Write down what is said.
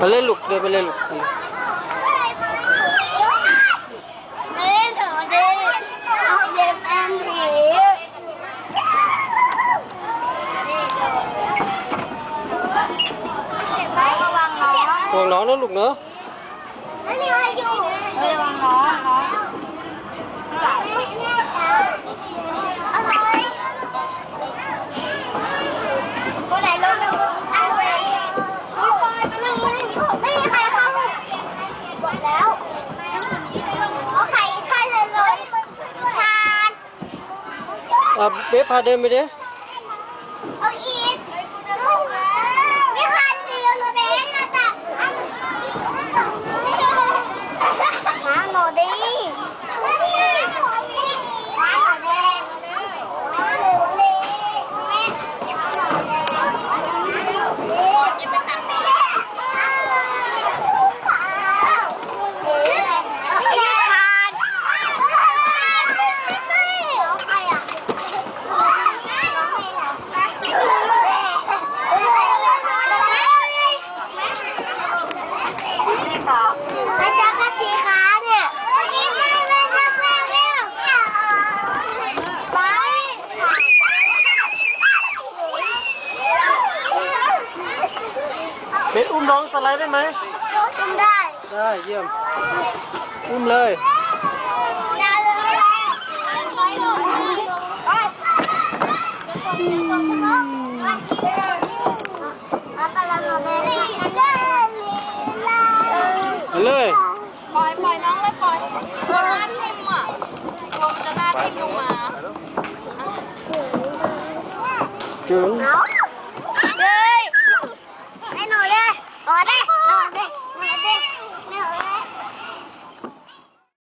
ไปเล่นลูกเดินไปเล่นลูกเล่นเถอะดิเอาเด็กแอนทีระวังน้อง ห่วงน้องนะลูกเนอะ ไม่มีอะไรอยู่ระวังน้องน้องอะไรคนไหนลงไปบนอะไรไม่ปล่อยไม่มีไม่มีใครเข้าหม ดแล้วเอาใครท่านเลยเลยทาน อะเบฟพาเดินไปดิเอาอีกมีคันเดียวเลยเบนนะแต่มาหนูดิมาหนูดิมาหนูดิมาหนูดิจะไปตักแม่พี่ทานไม่ใครอะ อาจารย์กติกาเนี่ยไม่ไม่ไม่ไม่ไม่ไป เบฟอุ้มน้องสไลด์ได้ไหมทำได้ ได้เยี่ยม อุ้มเลยได้เลยไปไปเลย ปล่อยปล่อยน้องเลยปล่อยตัวหน้าทิ่มอะตัวมันจะหน้าทิ่มลงมาจึง เ